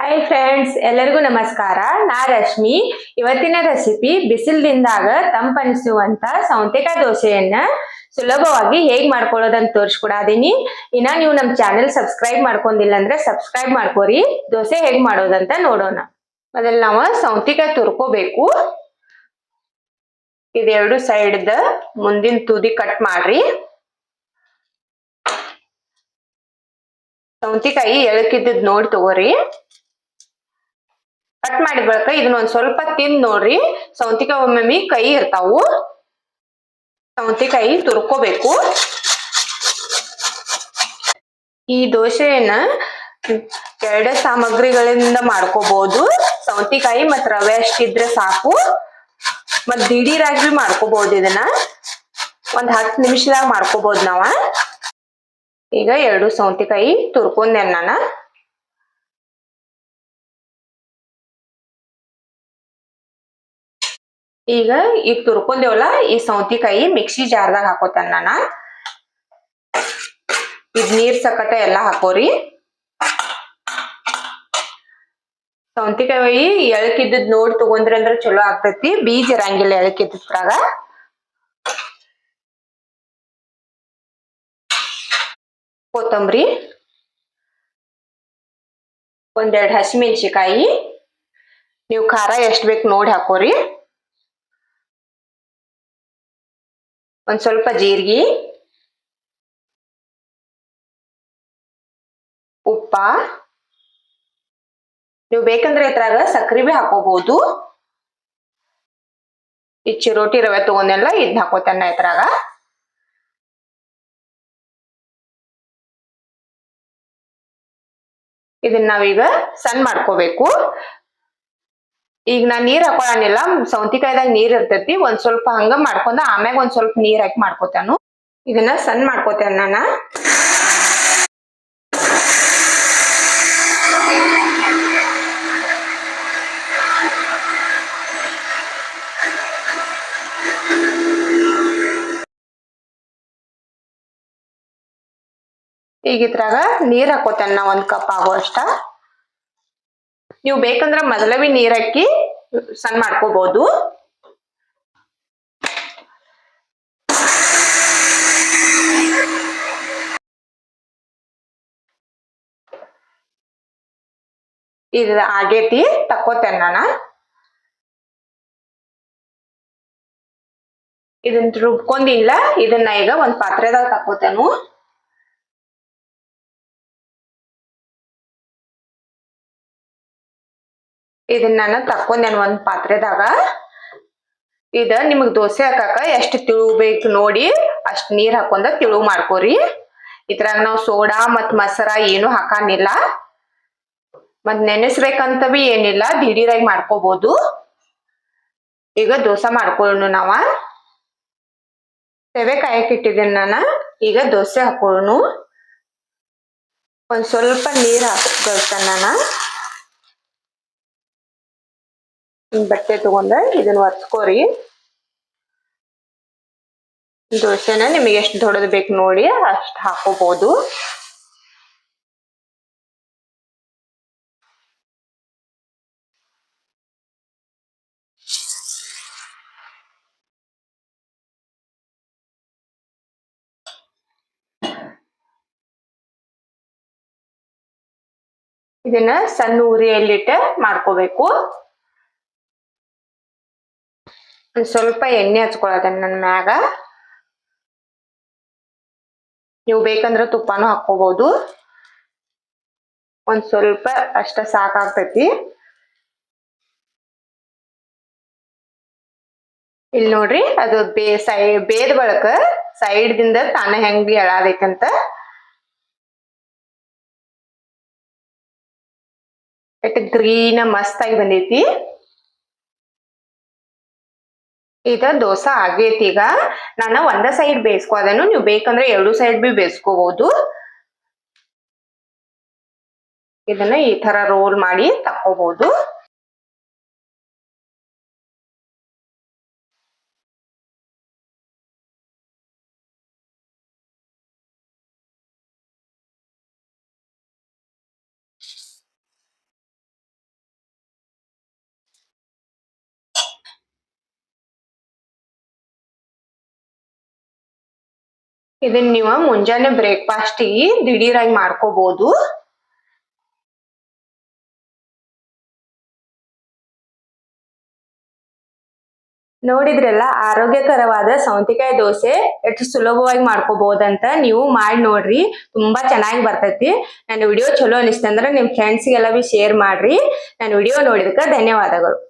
Hi friends ಎಲ್ಲರಿಗೂ ನಮಸ್ಕಾರ. ನಾ ರಶ್ಮಿ. ಇವತ್ತಿನ ರೆಸಿಪಿ ಬಿಸಿಲಿನಿಂದಾಗ ತಂಪನಿಸುವಂತ ಸೌತೆಕಾಯಿ ದೋಸೆಯನ್ನ ಸುಲಭವಾಗಿ ಹೇಗ್ ಮಾಡ್ಕೊಳ್ಳೋದಂತ ತೋರಿಸ್ಕೊಡಾದೀನಿ ಇನ್ನ ನೀವು ನಮ್ ಚಾನೆಲ್ ಸಬ್ಸ್ಕ್ರೈಬ್ ಮಾಡ್ಕೊಂಡಿಲ್ಲ ಅಂದ್ರೆ ಸಬ್ಸ್ಕ್ರೈಬ್ ಮಾಡ್ಕೋರಿ. ದೋಸೆ ಹೇಗ್ ಮಾಡೋದಂತ ನೋಡೋಣ. ಮೊದಲು ನಾವು ಸೌತೆಕಾಯಿ ತುರ್ಕೋಬೇಕು. ಇದೆರಡು ಸೈಡ್ ಮುಂದಿನ ತುದಿ ಕಟ್ ಮಾಡ್ರಿ. ಸೌತೆಕಾಯಿ ಎಳಕಿದ್ದದ್ ನೋಡಿ ತಗೋರಿ. ಕಟ್ ಮಾಡಿದ ಬಳಿಕ ಇದನ್ನ ಒಂದ್ ಸ್ವಲ್ಪ ತಿಂದ್ ನೋಡ್ರಿ. ಸೌಂತಿಕಾಯಿ ಒಮ್ಮೊಮ್ಮೆ ಕೈ ಇರ್ತಾವು. ಸೌಂತಿಕಾಯಿ ತುರ್ಕೋಬೇಕು. ಈ ದೋಸೆಯನ್ನ ಎರಡೇ ಸಾಮಗ್ರಿಗಳಿಂದ ಮಾಡ್ಕೋಬಹುದು ಸೌತಿಕಾಯಿ ಮತ್ ರವೆ ಅಷ್ಟಿದ್ರೆ ಸಾಕು. ಮತ್ ದಿಢೀರಾಗಿ ಮಾಡ್ಕೋಬಹುದು ಇದನ್ನ. ಒಂದ್ ಹತ್ತು ನಿಮಿಷದಾಗ ಮಾಡ್ಕೋಬಹುದು ನಾವ. ಈಗ ಎರಡು ಸೌತಿಕಾಯಿ ತುರ್ಕೊಂಡೆ ನಾನು. ಈಗ ಈಗ ತುರ್ಕೊಂಡೇವಲ್ಲ ಈ ಸೌತಿಕಾಯಿ ಮಿಕ್ಸಿ ಜಾರ್ದಾಗ ಹಾಕೋತಾನ ನಾನ. ಇದ್ ನೀರ್ ಸಕಟ ಎಲ್ಲಾ ಹಾಕೋರಿ. ಸೌಂತಿಕಾಯಿ ಎಳಕಿದ್ದದ್ ನೋಡಿ ತಗೊಂಡ್ರಿ ಅಂದ್ರ ಚಲೋ ಆಗ್ತೈತಿ. ಬೀಜ ಇರಂಗಿಲ್ಲ ಎಳಕಿದ್ರಾಗ ಕೊತ್ತಂಬರಿ. ಒಂದೆರಡು ಹಸಿಮೆಣಸಿಕಾಯಿ. ನೀವು ಖಾರ ಎಷ್ಟ್ ಬೇಕು ನೋಡಿ ಹಾಕೋರಿ. ಒಂದ್ ಸ್ವಲ್ಪ ಜೀರಿಗೆ, ಉಪ್ಪ. ನೀವು ಬೇಕಂದ್ರೆ ಇದ್ರಾಗ ಸಕ್ರಿ ಬಿ ಹಾಕೋಬಹುದು ಈ ಚಿರೋಟಿ ರವೆ ತಗೊಂಡೆಲ್ಲ ಇದ್ನ ಹಾಕೋತಾನ ಇದ್ರಾಗ. ಇದನ್ನ ನಾವೀಗ ಸಣ್ಣ ಮಾಡ್ಕೋಬೇಕು. ಈಗ ನಾ ನೀರ್ ಹಾಕೊಳನಿಲ್ಲ ಸೌಂತಿಕಾಯ್ದಾಗ ನೀರ್ ಇರ್ತೈತಿ. ಒಂದ್ ಸ್ವಲ್ಪ ಹಂಗ ಮಾಡ್ಕೊಂಡ ಆಮ್ಯಾಗ ಒಂದ್ ಸ್ವಲ್ಪ ನೀರ್ ಹಾಕಿ ಮಾಡ್ಕೋತಾನು. ಇದನ್ನ ಸಣ್ಣ ಮಾಡ್ಕೋತೇನೆ ನಾನ. ಈಗ ಇದ್ರಾಗ ನೀರ್ ಹಾಕೋತೇನೆ ನಾ ಒಂದ್ ಕಪ್ ಆಗೋ ಅಷ್ಟ ನೀವು ಬೇಕಂದ್ರ ಮೊದಲೇ ನೀರಕ್ಕಿ ಸಣ್ಣ ಮಾಡ್ಕೋಬಹುದು ಇದು ಆಗೇತಿ, ತಕ್ಕೋತೇನೆ ನಾನು. ಇದನ್ನ ರುಬ್ಕೊಂಡಿಲ್ಲ, ಇದನ್ನ ಈಗ ಒಂದ್ ಪಾತ್ರೆದಾಗ ತಕ್ಕೋತೇನು. ಇದನ್ನ ನಾನು ತಕ್ಕೊಂದೇನು ಒಂದ್ ಪಾತ್ರೆದಾಗ, ಇದ ನಿಮಗ್ ದೋಸೆ ಹಾಕಾಕ ಎಷ್ಟ್ ತಿಳು ಬೇಕು ನೋಡಿ ಅಷ್ಟ್ ನೀರ್ ಹಾಕೊಂಡ ತಿಳು ಮಾಡ್ಕೋರಿ. ಇದ್ರಾಗ ನಾವು ಸೋಡಾ ಮತ್ ಮಸರ ಏನು ಹಾಕಾನಿಲ್ಲ ಮತ್ ನೆನೆಸ್ಬೇಕಂತ ಬಿ ಏನಿಲ್ಲ, ದಿಢೀರಾಗಿ ಮಾಡ್ಕೋಬಹುದು ಈಗ ದೋಸೆ ಮಾಡ್ಕೊಳ್ಳೋಣ ನಾವ. ತೆವೆ ಕಾಯಕ್ ಇಟ್ಟಿದ್ದೀನಿ ನಾನು, ಈಗ ದೋಸೆ ಹಾಕೊಳ್ಳೋಣ ಒಂದ್ ಸ್ವಲ್ಪ ನೀರ್ ಹಾಕ್ಕೊಳ್ತಾನ ನಾನ. ಬಟ್ಟೆ ತಗೊಂಡ. ಇದನ್ನ ಒತ್ಕೋರಿ. ದೋಸೆನ ನಿಮಗೆ ಎಷ್ಟು ದೊಡ್ಡದು ಬೇಕು ನೋಡಿ ಅಷ್ಟು ಹಾಕೋಬಹುದು ಇದನ್ನ ಸಣ್ಣ ಉರಿಯಲ್ಲಿಟ್ಟ ಮಾಡ್ಕೋಬೇಕು. ಒಂದ್ ಸ್ವಲ್ಪ ಎಣ್ಣೆ ಹಚ್ಕೊಳದ ನನ್ನ ಮ್ಯಾಗ. ನೀವು ಬೇಕಂದ್ರ ತುಪ್ಪಾನೂ ಹಾಕೋಬಹುದು ಒಂದ್ ಸ್ವಲ್ಪ ಅಷ್ಟ ಸಾಕಾಗ್ತೈತಿ. ಇಲ್ಲಿ ನೋಡ್ರಿ ಅದು ಬೇ ಸೈ ಬೇದ ಬಳಕ ಸೈಡ್ ದಿಂದ ತಾನ ಹೆಂಗ್ ಎಳಾದೈತಂತ. ಎಟ್ ಗ್ರೀನ್ ಮಸ್ತ್ ಆಗಿ ಬಂದೈತಿ. ಇದ ದೋಸೆ ಆಗೈತಿ ಈಗ. ನಾನು ಒಂದ ಸೈಡ್ ಬೇಯಿಸ್ಕೋದೇನು ನೀವು ಬೇಕಂದ್ರೆ ಎರಡು ಸೈಡ್ ಬಿ ಬೇಯಿಸ್ಕೋಬಹುದು ಇದನ್ನ ಈ ತರ ರೋಲ್ ಮಾಡಿ ತಕ್ಕೋಬಹುದು ಇದನ್ನ ನೀವು ಮುಂಜಾನೆ ಬ್ರೇಕ್ಫಾಸ್ಟ್ ದಿಢೀರಾಗಿ ಮಾಡ್ಕೋಬಹುದು ನೋಡಿದ್ರಲ್ಲ ಆರೋಗ್ಯಕರವಾದ ಸೌಂತಿಕಾಯಿ ದೋಸೆ ಎಷ್ಟು ಸುಲಭವಾಗಿ ಮಾಡ್ಕೋಬಹುದಂತ ನೀವು ಮಾಡಿ ನೋಡ್ರಿ, ತುಂಬಾ ಚೆನ್ನಾಗಿ ಬರ್ತೈತಿ. ನನ್ನ ವಿಡಿಯೋ ಚಲೋ ಅನಿಸ್ತಂದ್ರೆ ನಿಮ್ ಫ್ರೆಂಡ್ಸ್ಗೆಲ್ಲ ಬಿ ಶೇರ್ ಮಾಡ್ರಿ. ನನ್ನ ವಿಡಿಯೋ ನೋಡಿದಕ್ಕೆ ಧನ್ಯವಾದಗಳು.